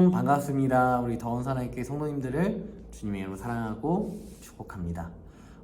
샬롬 반갑습니다. 우리 더운 사랑의 성도님들을 주님의 이름으로 사랑하고 축복합니다.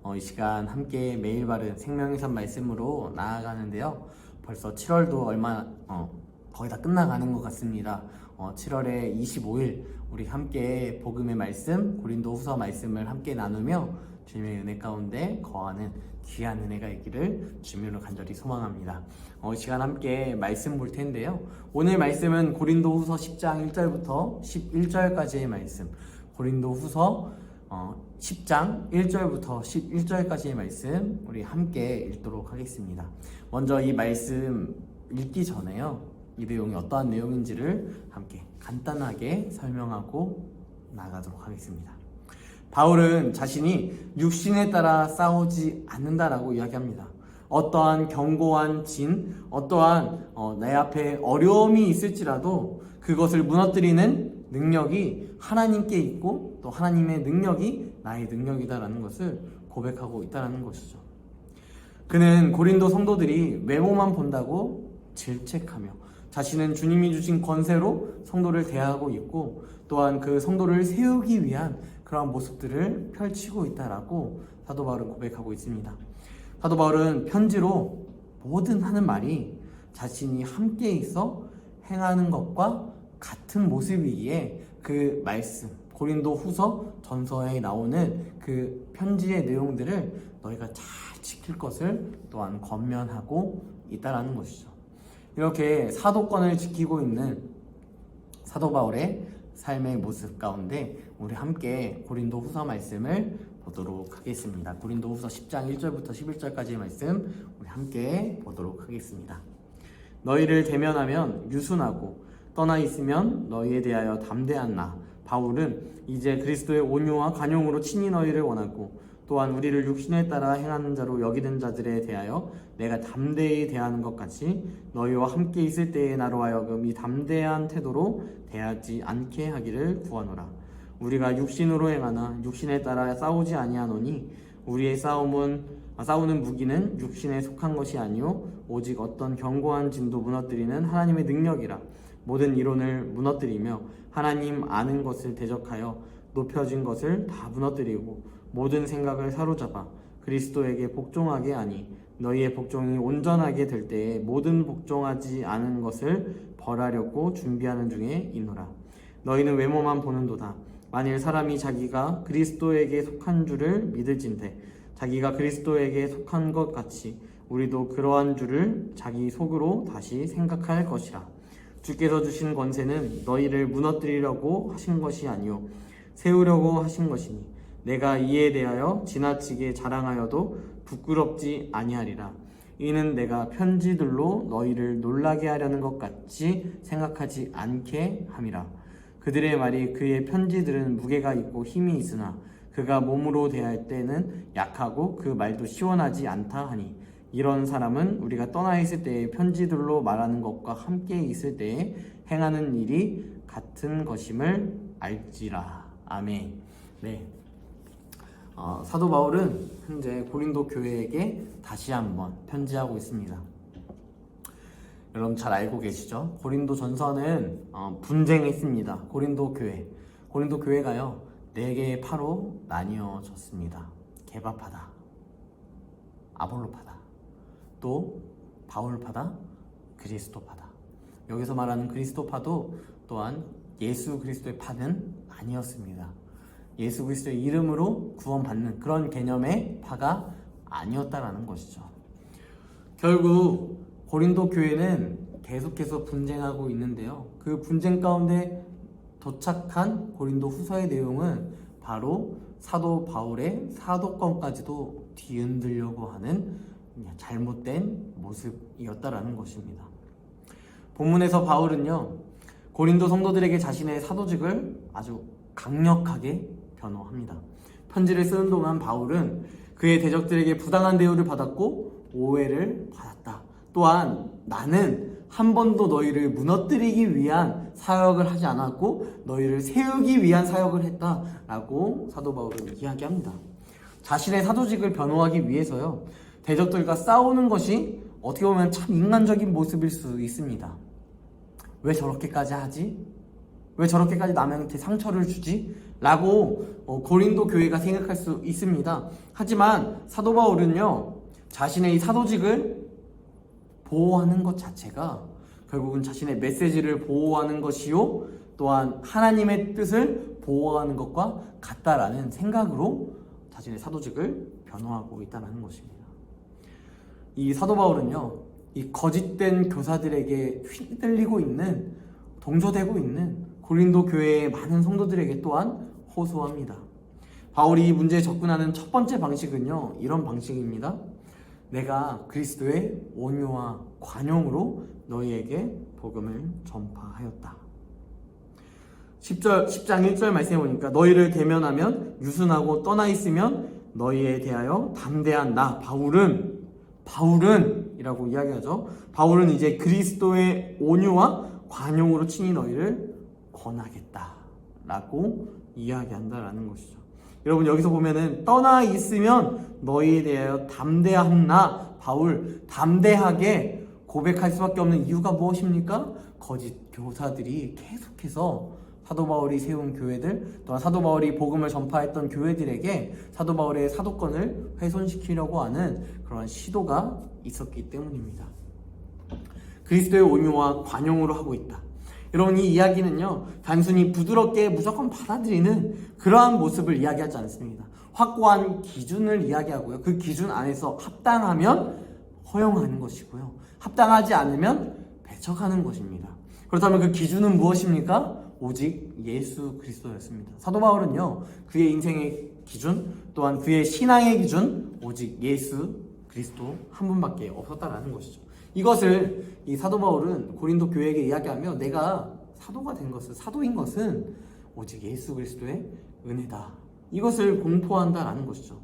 어, 이 시간 함께 매일 바른 생명의 산 말씀으로 나아가는데요. 벌써 7월도 얼마 어, 거의 다 끝나가는 것 같습니다. 어, 7월의 25일 우리 함께 복음의 말씀 고린도 후서 말씀을 함께 나누며 주님의 은혜 가운데 거하는 귀한 은혜가 있기를 주님으로 간절히 소망합니다. 어, 이 시간 함께 말씀 볼 텐데요. 오늘 말씀은 고린도 후서 10장 1절부터 11절까지의 말씀. 고린도 후서 어, 10장 1절부터 11절까지의 말씀 우리 함께 읽도록 하겠습니다. 먼저 이 말씀 읽기 전에요. 이 내용이 어떠한 내용인지를 함께 간단하게 설명하고 나가도록 하겠습니다. 바울은 자신이 육신에 따라 싸우지 않는다라고 이야기합니다. 어떠한 견고한 진, 어떠한 어, 내 앞에 어려움이 있을지라도 그것을 무너뜨리는 능력이 하나님께 있고 또 하나님의 능력이 나의 능력이다라는 것을 고백하고 있다라는 것이죠. 그는 고린도 성도들이 외모만 본다고 질책하며 자신은 주님이 주신 권세로 성도를 대하고 있고 또한 그 성도를 세우기 위한 그러한 모습들을 펼치고 있다라고 사도 바울은 고백하고 있습니다. 사도 바울은 편지로 모든 하는 말이 자신이 함께 있어 행하는 것과 같은 모습이기에 그 말씀 고린도 후서 전서에 나오는 그 편지의 내용들을 너희가 잘 지킬 것을 또한 권면하고 있다라는 것이죠. 이렇게 사도권을 지키고 있는 사도 바울의 삶의 모습 가운데 우리 함께 고린도 후서 말씀을 보도록 하겠습니다. 고린도 후서 10장 1절부터 11절까지의 말씀 우리 함께 보도록 하겠습니다. 너희를 대면하면 유순하고 떠나 있으면 너희에 대하여 담대한 나 바울은 이제 그리스도의 온유와 관용으로 친히 너희를 원하고 또한 우리를 육신에 따라 행하는 자로 여기는 자들에 대하여 내가 담대히 대하는 것 같이 너희와 함께 있을 때에 나로 하여금 이 담대한 태도로 대하지 않게 하기를 구하노라. 우리가 육신으로 행하나 육신에 따라 싸우지 아니하노니 우리의 싸움은 아, 싸우는 무기는 육신에 속한 것이 아니요 오직 어떤 견고한 진도 무너뜨리는 하나님의 능력이라 모든 이론을 무너뜨리며 하나님 아는 것을 대적하여 높여진 것을 다 무너뜨리고 모든 생각을 사로잡아 그리스도에게 복종하게 하니 너희의 복종이 온전하게 될 때에 모든 복종하지 않은 것을 벌하려고 준비하는 중에 있노라. 너희는 외모만 보는도다. 만일 사람이 자기가 그리스도에게 속한 줄을 믿을진대 자기가 그리스도에게 속한 것 같이 우리도 그러한 줄을 자기 속으로 다시 생각할 것이라. 주께서 주신 권세는 너희를 무너뜨리려고 하신 것이 아니요 세우려고 하신 것이니 내가 이에 대하여 지나치게 자랑하여도 부끄럽지 아니하리라 이는 내가 편지들로 너희를 놀라게 하려는 것 같이 생각하지 않게 함이라 그들의 말이 그의 편지들은 무게가 있고 힘이 있으나 그가 몸으로 대할 때는 약하고 그 말도 시원하지 않다 하니 이런 사람은 우리가 떠나 있을 때의 편지들로 말하는 것과 함께 있을 때에 행하는 일이 같은 것임을 알지라. 아멘. 네. 어, 사도 바울은 현재 고린도 교회에게 다시 한번 편지하고 있습니다. 여러분 잘 알고 계시죠? 고린도 전서는 어, 분쟁했습니다. 고린도 교회. 고린도 교회가요, 네 개의 파로 나뉘어졌습니다. 개바파다. 아볼로파다. 또 바울파다, 그리스도파다. 여기서 말하는 그리스도파도 또한 예수 그리스도의 파는 아니었습니다. 예수 그리스도의 이름으로 구원받는 그런 개념의 파가 아니었다라는 것이죠. 결국 고린도 교회는 계속해서 분쟁하고 있는데요. 그 분쟁 가운데 도착한 고린도 후서의 내용은 바로 사도 바울의 사도권까지도 뒤흔들려고 하는 잘못된 모습이었다라는 것입니다. 본문에서 바울은요, 고린도 성도들에게 자신의 사도직을 아주 강력하게 변호합니다. 편지를 쓰는 동안 바울은 그의 대적들에게 부당한 대우를 받았고 오해를 받았다. 또한 나는 한 번도 너희를 무너뜨리기 위한 사역을 하지 않았고 너희를 세우기 위한 사역을 했다라고 사도 바울은 이야기합니다. 자신의 사도직을 변호하기 위해서요. 대적들과 싸우는 것이 어떻게 보면 참 인간적인 모습일 수 있습니다. 왜 저렇게까지 하지? 왜 저렇게까지 남한테 상처를 주지? 라고 어, 고린도 교회가 생각할 수 있습니다. 하지만 사도 바울은요, 자신의 이 사도직을 보호하는 것 자체가 결국은 자신의 메시지를 보호하는 것이요, 또한 하나님의 뜻을 보호하는 것과 같다라는 생각으로 자신의 사도직을 변호하고 있다는 것입니다. 이 사도 바울은요, 이 거짓된 교사들에게 휘둘리고 있는, 동조되고 있는 고린도 교회의 많은 성도들에게 또한 호소합니다. 바울이 이 문제에 접근하는 첫 번째 방식은요, 이런 방식입니다. 내가 그리스도의 온유와 관용으로 너희에게 복음을 전파하였다. 10절, 10장 1절 말씀해 보니까 너희를 대면하면 유순하고 떠나 있으면 너희에 대하여 담대한 나 바울은 바울은 이라고 이야기하죠. 바울은 이제 그리스도의 온유와 관용으로 친히 너희를 권하겠다 라고 이야기한다라는 것이죠. 여러분 여기서 보면은 떠나 있으면 너희에 대하여 담대한 나 바울 담대하게 고백할 수밖에 없는 이유가 무엇입니까? 거짓 교사들이 계속해서 사도 바울이 세운 교회들 또한 사도 바울이 복음을 전파했던 교회들에게 사도 바울의 사도권을 훼손시키려고 하는 그러한 시도가 있었기 때문입니다. 그리스도의 온유와 관용으로 하고 있다. 여러분 이 이야기는요 단순히 부드럽게 무조건 받아들이는 그러한 모습을 이야기하지 않습니다. 확고한 기준을 이야기하고요. 그 기준 안에서 합당하면 허용하는 것이고요. 합당하지 않으면 배척하는 것입니다. 그렇다면 그 기준은 무엇입니까? 오직 예수 그리스도였습니다. 사도 바울은요, 그의 인생의 기준, 또한 그의 신앙의 기준, 오직 예수 그리스도 한 분밖에 없었다라는 것이죠. 이것을 이 사도 바울은 고린도 교회에게 이야기하며 내가 사도가 된 것은, 사도인 것은 오직 예수 그리스도의 은혜다. 이것을 공포한다라는 것이죠.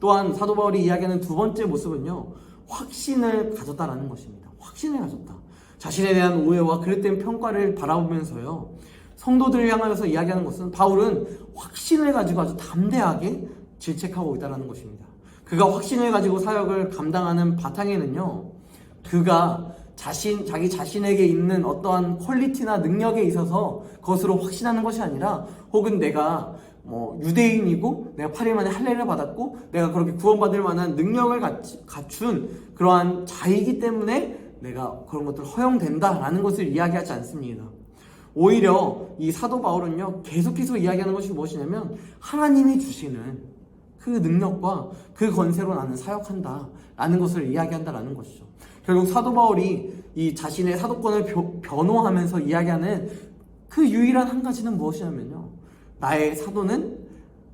또한 사도 바울이 이야기하는 두 번째 모습은요, 확신을 가졌다라는 것입니다. 확신을 가졌다. 자신에 대한 오해와 그릇된 평가를 바라보면서요, 성도들을 향하여서 이야기하는 것은 바울은 확신을 가지고 아주 담대하게 질책하고 있다는 것입니다. 그가 확신을 가지고 사역을 감당하는 바탕에는요, 그가 자신, 자기 자신에게 있는 어떠한 퀄리티나 능력에 있어서 그것으로 확신하는 것이 아니라 혹은 내가 뭐 유대인이고 내가 8일 만에 할례를 받았고 내가 그렇게 구원받을 만한 능력을 갖춘 그러한 자이기 때문에 내가 그런 것들 허용된다라는 것을 이야기하지 않습니다. 오히려 이 사도 바울은요 계속해서 이야기하는 것이 무엇이냐면 하나님이 주시는 그 능력과 그 권세로 나는 사역한다라는 것을 이야기한다라는 것이죠. 결국 사도 바울이 이 자신의 사도권을 변호하면서 이야기하는 그 유일한 한 가지는 무엇이냐면요. 나의 사도는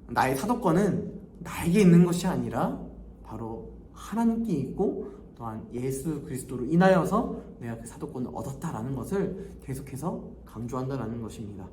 나의 사도권은 나에게 있는 것이 아니라 바로 하나님께 있고 또한 예수 그리스도로 인하여서 내가 그 사도권을 얻었다라는 것을 계속해서 강조한다라는 것입니다.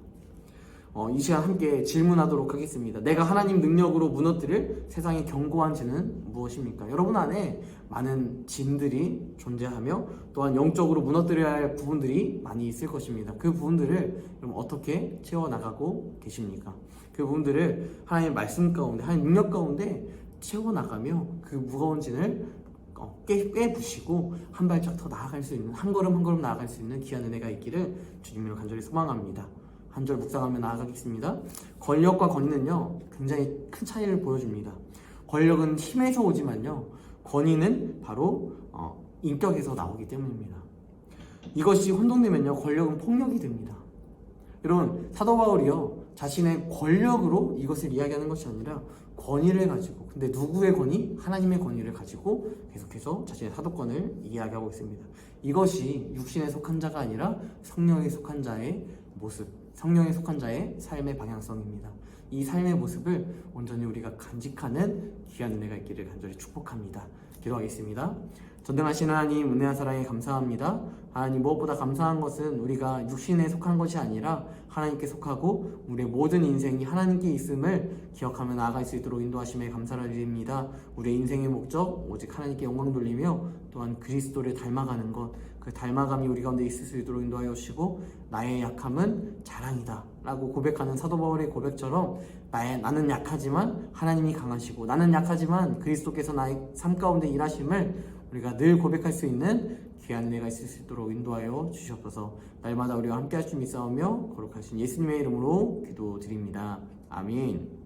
어, 이 시간 함께 질문하도록 하겠습니다. 내가 하나님 능력으로 무너뜨릴 세상의 견고한 죄는 무엇입니까? 여러분 안에 많은 진들이 존재하며 또한 영적으로 무너뜨려야 할 부분들이 많이 있을 것입니다. 그 부분들을 여러분 어떻게 채워나가고 계십니까? 그 부분들을 하나님의 말씀 가운데, 하나님 능력 가운데 채워나가며 그 무거운 진을 어, 깨, 깨부시고 한 발짝 더 나아갈 수 있는 한 걸음 한 걸음 나아갈 수 있는 귀한 은혜가 있기를 주님으로 간절히 소망합니다. 한 절 묵상하며 나아가겠습니다. 권력과 권위는요 굉장히 큰 차이를 보여줍니다. 권력은 힘에서 오지만요 권위는 바로 어, 인격에서 나오기 때문입니다. 이것이 혼동되면요 권력은 폭력이 됩니다. 여러분 사도 바울이요 자신의 권력으로 이것을 이야기하는 것이 아니라 권위를 가지고 근데 누구의 권위? 하나님의 권위를 가지고 계속해서 자신의 사도권을 이야기하고 있습니다. 이것이 육신에 속한 자가 아니라 성령에 속한 자의 모습, 성령에 속한 자의 삶의 방향성입니다. 이 삶의 모습을 온전히 우리가 간직하는 귀한 은혜가 있기를 간절히 축복합니다. 기도하겠습니다. 전능하신 하나님 은혜와 사랑에 감사합니다. 하나님 무엇보다 감사한 것은 우리가 육신에 속한 것이 아니라 하나님께 속하고 우리의 모든 인생이 하나님께 있음을 기억하며 나아갈 수 있도록 인도하심에 감사를 드립니다. 우리의 인생의 목적 오직 하나님께 영광 돌리며 또한 그리스도를 닮아가는 것, 그 닮아감이 우리 가운데 있을 수 있도록 인도하여 주시고 나의 약함은 자랑이다 라고 고백하는 사도 바울의 고백처럼 나의, 나는 약하지만 하나님이 강하시고 나는 약하지만 그리스도께서 나의 삶 가운데 일하심을 우리가 늘 고백할 수 있는 귀한 은혜가 있을 수 있도록 인도하여 주시옵소서. 날마다 우리와 함께 할수 있사오며 거룩하신 예수님의 이름으로 기도드립니다. 아멘